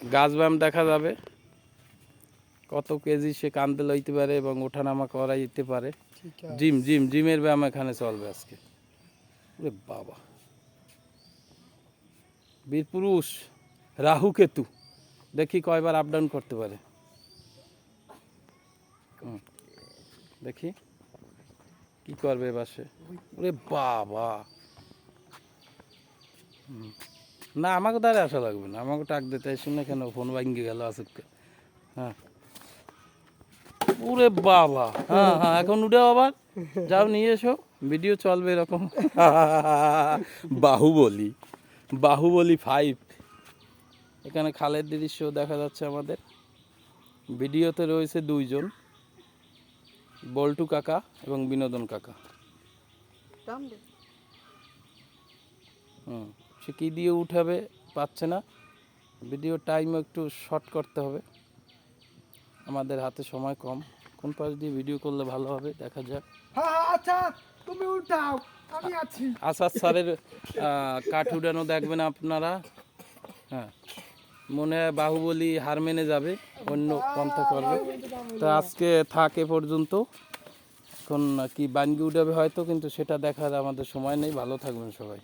গাছ ব্যায়াম দেখা যাবে। কত কেজি সে কান্দে লইতে পারে এবং ওঠানামা করাইতে পারে। জিম জিম জিমের ব্যায়াম এখানে চলবে আজকে। বাবা। বীরপুরুষ রাহু কেতু। দেখি কয়বার আপ ডাউন করতে পারে। দেখি কি করবে এবার সে। ওরে বাবা। হুম। না আমাকে দ্বারা আসা লাগবে না। আমাকে টাক দিতে শুনে কেন ফোন ভাঙ্গে গেল আসুককে? হ্যাঁ। ওরে বাবা। হ্যাঁ হ্যাঁ এখন উঠে আবার যাও নিয়ে এসো। ভিডিও চলবে এরকম। বাহুবলি। বাহুবলি ফাইভ এখানে খালের দৃশ্য দেখা যাচ্ছে আমাদের। ভিডিওতে রয়েছে দুইজন। বল্টু কাকা এবং বিনোদন কাকা। হুম। সে কী দিয়ে উঠাবে পাচ্ছে না। ভিডিও টাইম একটু শর্ট করতে হবে। আমাদের হাতে সময় কম। কোন পাশ দিয়ে ভিডিও করলে ভালো হবে দেখা যাক। আচ্ছা তুমি উঠাও আমি আছি। আসাদ স্যারের কাঠ উড়ানো দেখবেন আপনারা। হ্যাঁ মনে হয় বাহুবলী হার মেনে যাবে অন্য পন্থা করবে। তো আজকে থাকে পর্যন্ত। এখন কি বানগি উঠাবে হয়তো কিন্তু সেটা দেখার আমাদের সময় নেই। ভালো থাকবেন সবাই।